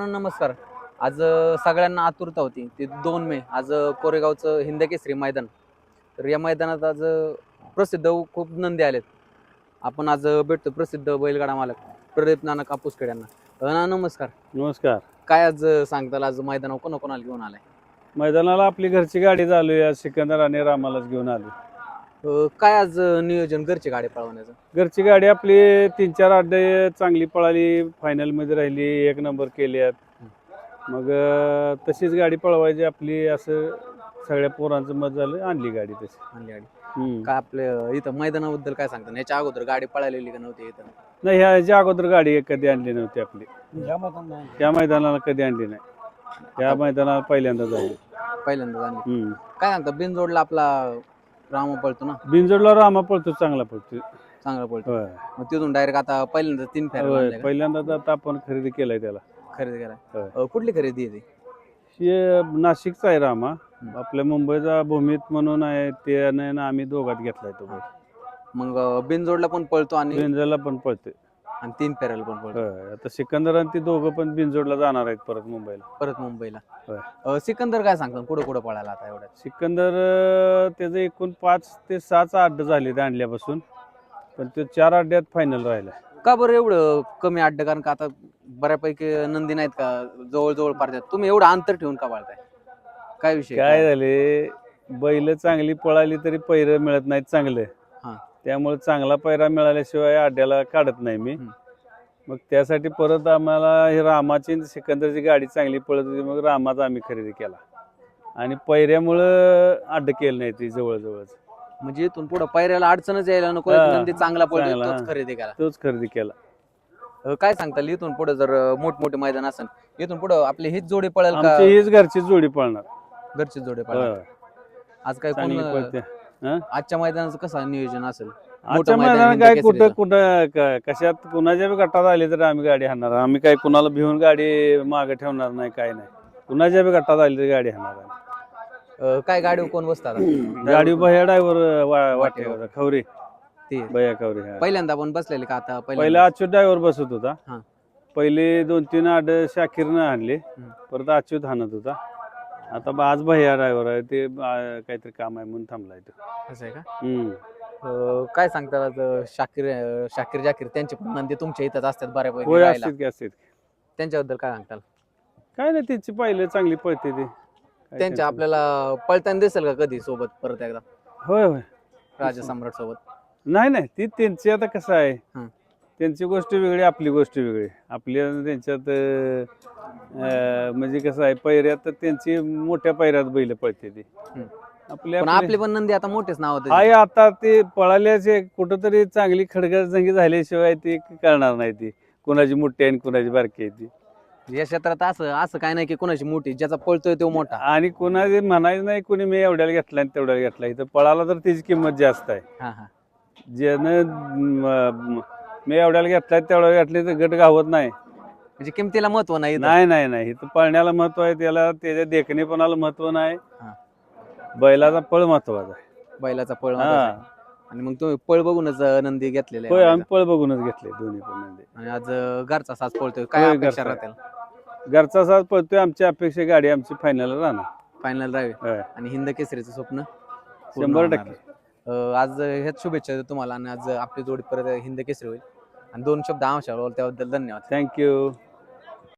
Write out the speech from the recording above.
नमस्कार. आज सगळ्यांना आतुरता होती. ते दोन मे आज कोरेगावचं हिंद केसरी मैदान. तर या मैदानात आज प्रसिद्ध खूप नंदी आलेत. आपण आज भेटतो प्रसिद्ध बैलगाडा मालक प्रदीप नाना कापूसखेड यांना. नाना नमस्कार. नमस्कार. काय आज सांगताल? आज मैदानावर कोणा कोणाला घेऊन आलाय? मैदानाला आपली घरची गाडी चालू आहे. सिकंदर आणि रामालाच घेऊन आली अ, काय आज अ, नियोजन घरची गाडी पळवण्याचं? घरची गाडी आपली तीन चार अड्डे चांगली पळाली फायनलमध्ये राहिली एक नंबर केल्यात. मग अं, तशीच गाडी पळवायची आपली असं सगळ्या पोरांचं मत झालं आणली गाडी तशी. आणली गाडी. हम्म. काय आपले अ, इथं मैदानाबद्दल काय सांगता? याच्या अगोदर गाडी पळालेली का नव्हती इथं? नाही ह्याच्या अगोदर गाडी कधी आणली नव्हती आपली. त्या मैदानाला कधी आणली नाही. त्या मैदानाला पहिल्यांदा झाली पहिल्यांदा आणली. काय सांगता बिनजोडला आपला रामा पळतो ना बिनजोडला रामा पळतो चांगला पळतो चांगला पळतो होय. मग तिथून डायरेक्ट आता पहिल्यांदा तीन फेऱ्या होय. का? पहिल्यांदाच आता आपण खरेदी केलाय त्याला खरेदी होय. अ, कुठली खरेदी आहे ती हे नाशिकचा आहे रामा. आपल्या मुंबईचा भूमीत म्हणून आहे ते आणि आम्ही दोघात घेतलाय तो बैल. मग अ, बिनजोडला पण पळतो आणि बिनजोडला पण पळते आणि तीन फेऱ्याला पण पळतो आता सिकंदर आणि ती दोघं पण बिनजोडला जाणार आहेत परत मुंबईला. परत मुंबईला. होय. अ, सिकंदर काय सांगतो कुठं कुठं पळाला आता एवढ्यात? सिकंदर अं, त्याचं एकूण पाच ते सहाच अड्ड झाले ते आणल्यापासून. पण ते चार अड्ड्यात फायनल राहिला. का बरं एवढं कमी अड्ड? कारण का आता बऱ्यापैकी नंदी नाहीत का? जवळ जवळ पारतात तुम्ही एवढं अंतर ठेवून का पाळताय? काय विषय? काय झाले? बैल चांगली पळाली तरी पैर मिळत नाहीत चांगले. हा. त्यामुळे चांगला पैरा मिळाल्याशिवाय अड्ड्याला काढत नाही मी. मग त्यासाठी परत आम्हाला ही रामाची सिकंदरची गाडी चांगली पळत होती मग रामाचा आम्ही खरेदी केला आणि पैऱ्यामुळं अड्ड केलं नाही ती जवळजवळच म्हणजे इथून पुढे पायऱ्याला अडचणच यायला नको हा. चांगला पळतो चांगला, तोच. खरेदी करा तोच खरेदी केला अ, काय सांगताल इथून पुढे जर अ, मोठमोठे मैदान असेल इथून पुढे आपली हीच जोडी पळेल का आमची हीच घरची जोडी पळणार घरची जोडी पळेल होय. आज काय चांगली कोण पळते हं? आजच्या मैदानाचं कसं नियोजन असेल आजच्या मैदान मैदानात हिंद काय केसरीचं. कुठं कुठं क- कशात कुणाच्या बी गटात आली तर आम्ही गाडी हाणणार आम्ही काय कुणाला भिवून गाडी मागे ठेवणार नाही काय नाही कुणाच्या बी गटात आली तर गाडी हाणणार आम्ही. अ, काय गाडीवर कोण बसतात गाडी भया ड्रायव्हर वाटेवर खवरे ते भया खवरे हा. पहिल्यांदा आपण बसलेले का आता पहिले अच्युत ड्रायव्हर बसत होता हा. पहिले दोन तीन आड शाकीरनं आणले. परत अच्युत हाणत होता आता बा- आज भैया ड्रायव्हर आहे ते आ, काहीतरी काम आहे म्हणून थांबलाय तो असं आहे का हम्म. अ, काय आज अ, शाकीर अ, शाकीर जाकीर त्यांचे पण नंदी तुमच्या इथंच असतात बऱ्यापैकी होय राहायला. की त्यांच्याबद्दल काय सांगताल काय नाही त्यांची पहिले चांगली पळते ती काय त्यांच्या आपल्याला पळताना दिसेल का कधी सोबत परत एकदा. होय होय राजा सम्राट सोबत नाही नाही ती त्यांची आता कसं आहे हं. त्यांची गोष्ट वेगळी आपली गोष्ट वेगळी. आपली आणि त्यांच्यात म्हणजे कसं आहे पैऱ्यात तर त्यांची मोठ्या पैऱ्यात बैल पळते ती. हं. आपली पण आपली- आपली पण नंदी आता मोठेच नाव होते. आहे आता ते पळाल्याचे कुठंतरी चांगली खडगजंगी झाल्याशिवाय ती कळणार नाही ती. कुणाची मोठी आहे आणि कुणाची बारकी आहे ती. या क्षेत्रात असं असं काय नाही की कोणाची मोठी ज्याचा पळतोय तो मोठा. आणि कुणाचे म्हणायचं नाही कुणी मी एवढ्याला घेतला आणि तेवढ्याला घेतला. इथं पळाला तर त्याची किंमत जास्त आहे. हा हा. ज्यानं म- एवढ्याला घेतलाय तेवढ्या घेतले तर गट गावत नाही म्हणजे किमतीला महत्त्व नाही इथं. नाही नाही नाही इथं पळण्याला महत्त्व आहे त्याला त्याच्या देखणेपणाला महत्त्व नाही हा. बैलाचा पळ महत्त्वाचा आहे बैलाचा पळ. महत्त्वाचा आहे. आणि मग तुम्ही पळ बघूनच अ, नंदी घेतलेले होय आम्ही पळ बघूनच घेतले दोन्ही पण नंदी. आणि आज अ, घरचा साज पळतोय काय होय, अपेक्षा घरचा. राहतील घरचा साथ पळतोय आमची अपेक्षा गाडी आमची फायनल राहणार फायनल राहावे होय. आणि हिंद केसरीचं स्वप्न पूर्ण शंभर होणार. टक्के अ, आज ह्याच शुभेच्छा देतो तुम्हाला आणि आज आपली जोडी परत हिंद केसरी होईल आणि दोन शब्द आमच्या त्याबद्दल धन्यवाद. थँक्यू